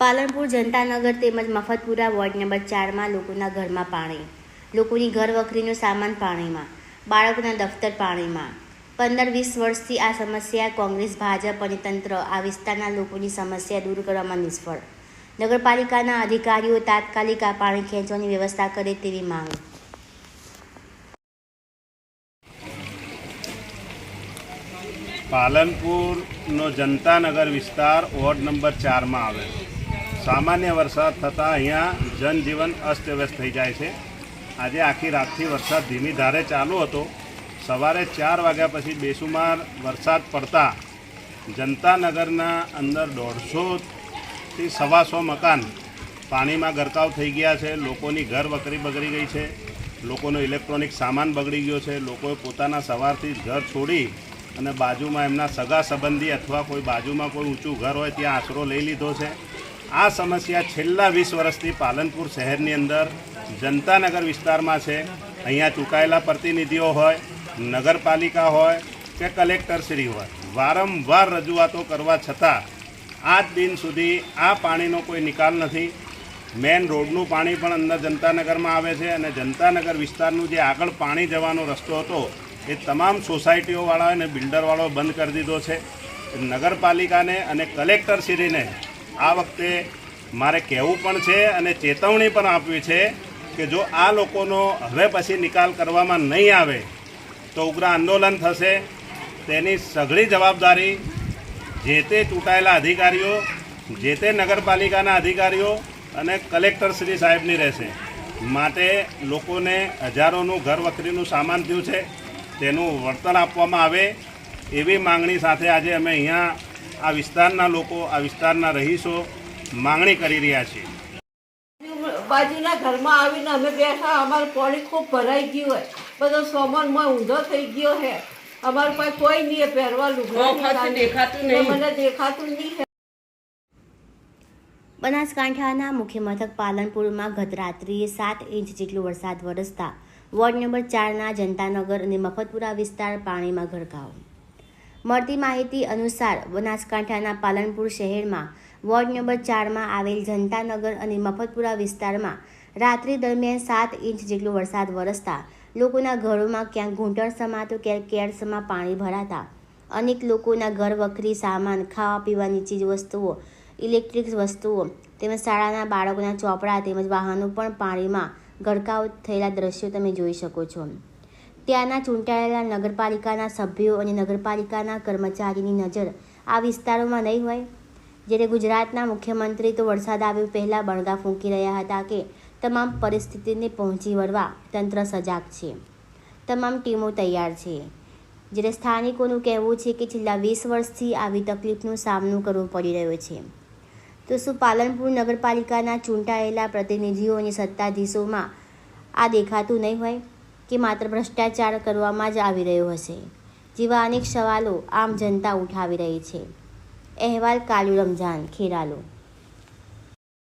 પાલનપુર જનતાનગર તેમજ Maftpura ward number ચારમાં લોકોના ઘરમાં પાણી, લોકોની ઘર વખરીનો સામાન પાણીમાં, બાળકોના દફતર પાણીમાં. પંદર વીસ વર્ષથી આ સમસ્યા કોંગ્રેસ, ભાજપ અને તંત્ર આ વિસ્તારના લોકોની સમસ્યા દૂર કરવામાં નિષ્ફળ. નગરપાલિકાના અધિકારીઓ તાત્કાલિક આ પાણી ખેંચવાની વ્યવસ્થા કરે તેવી માંગ. પાલનપુરનો જનતાનગર વિસ્તાર વોર્ડ નંબર ચારમાં આવે છે સામાન્ય વરસાદ થતાં અહીંયા જનજીવન અસ્તવ્યસ્ત થઈ જાય છે. આજે આખી રાતથી વરસાદ ધીમી ધારે ચાલુ હતો. સવારે ચાર વાગ્યા પછી બેસુમાર વરસાદ પડતા જનતાનગરના અંદર દોઢસોથી સવાસો મકાન પાણીમાં ગરકાવ થઈ ગયા છે. લોકોની ઘર વકરી બગડી ગઈ છે. લોકોનો ઇલેક્ટ્રોનિક સામાન બગડી ગયો છે. લોકોએ પોતાના સવારથી ઘર છોડી અને બાજુમાં એમના સગા સંબંધી અથવા કોઈ બાજુમાં કોઈ ઊંચું ઘર હોય ત્યાં આશરો લઈ લીધો છે. આ સમસ્યા છેલ્લા વીસ વર્ષથી પાલનપુર શહેરની અંદર જનતાનગર વિસ્તારમાં છે. અહીંયા ચૂકાયેલા પ્રતિનિધિઓ હોય, નગરપાલિકા હોય કે કલેક્ટરશ્રી હોય, વારંવાર રજૂઆતો કરવા છતાં આજ દિન સુધી આ પાણીનો કોઈ નિકાલ નથી. મેન રોડનું પાણી પણ અંદર જનતાનગરમાં આવે છે અને જનતાનગર વિસ્તારનું જે આગળ પાણી જવાનો રસ્તો હતો એ તમામ સોસાયટીઓવાળા અને બિલ્ડરવાળાઓ બંધ કરી દીધો છે. નગરપાલિકાને અને કલેક્ટરશ્રીને આ વખતે મારે કહેવું પણ છે અને ચેતવણી પણ આપવી છે કે જો આ લોકોનો હવે પછી નિકાલ કરવામાં નહીં આવે, તો ઉગ્ર આંદોલન થશે. તેની સઘળી જવાબદારી જે તે ચૂંટાયેલા અધિકારીઓ, જે તે નગરપાલિકાના અધિકારીઓ અને કલેક્ટર શ્રી સાહેબની રહેશે. માટે લોકોને હજારોનું ઘર વખરીનું સામાન થયું છે. તેનું વળતર આપવામાં આવે એવી માંગણી સાથે આજે અમે અહીંયા આ વિસ્તારના લોકો આ વિસ્તારના રહીશો માંગણી કરી રહ્યા છે. બાજુના ઘરમાં આવીને અમે બેઠા અમારું પાણી ખૂબ ભરાઈ ગયું હોય. બધો સામાનમાં ઊંધો થઈ ગયો હે અમારે પાસે કોઈ નહીં છે પહેરવા લુગડા દેખાતું નહીં. મને દેખાતું નહીં બનાસકાંઠાના મુખ્ય મથક પાલનપુરમાં ગત રાત્રિએ સાત ઇંચ જેટલો વરસાદ વરસતા વોર્ડ નંબર ચારના જનતાનગર અને મફતપુરા વિસ્તાર પાણીમાં ગરકાવ. મળતી માહિતી અનુસાર બનાસકાંઠાના પાલનપુર શહેરમાં વોર્ડ નંબર ચારમાં આવેલ જનતાનગર અને મફતપુરા વિસ્તારમાં રાત્રિ દરમિયાન સાત ઇંચ જેટલો વરસાદ વરસતા લોકોના ઘરોમાં ક્યાંક ઘૂંટણસમાં તો ક્યાંક કેળસમાં પાણી ભરાતા. અનેક લોકોના ઘર, વખરી, સામાન, ખાવા પીવાની ચીજ વસ્તુઓ, ઇલેક્ટ્રિક વસ્તુઓ તેમજ શાળાના બાળકોના ચોપડા તેમજ વાહનો પણ પાણીમાં ગરકાવ થયેલા દ્રશ્યો તમે જોઈ શકો છો. ત્યાંના ચૂંટાયેલા નગરપાલિકાના સભ્યો અને નગરપાલિકાના કર્મચારીની નજર આ વિસ્તારોમાં નહીં હોય. જ્યારે ગુજરાતના મુખ્યમંત્રી તો વરસાદ આવ્યો પહેલાં બળગા ફૂંકી રહ્યા હતા કે તમામ પરિસ્થિતિને પહોંચી વળવા તંત્ર સજાગ છે. તમામ ટીમો તૈયાર છે. જ્યારે સ્થાનિકોનું કહેવું છે કે છેલ્લા વીસ વર્ષથી આવી તકલીફનો સામનો કરવો પડી રહ્યો છે. તો શું પાલનપુર નગરપાલિકાના ચૂંટાયેલા પ્રતિનિધિઓ અને સત્તાધીશોમાં આ દેખાતું નહીં હોય? કે માત્ર ભ્રષ્ટાચાર કરવામાં જ આવી રહ્યો હશે. જેવા અનેક સવાલો આમ જનતા ઉઠાવી રહી છે. અહેવાલ કાલુ રમઝાન, ખેરાલુ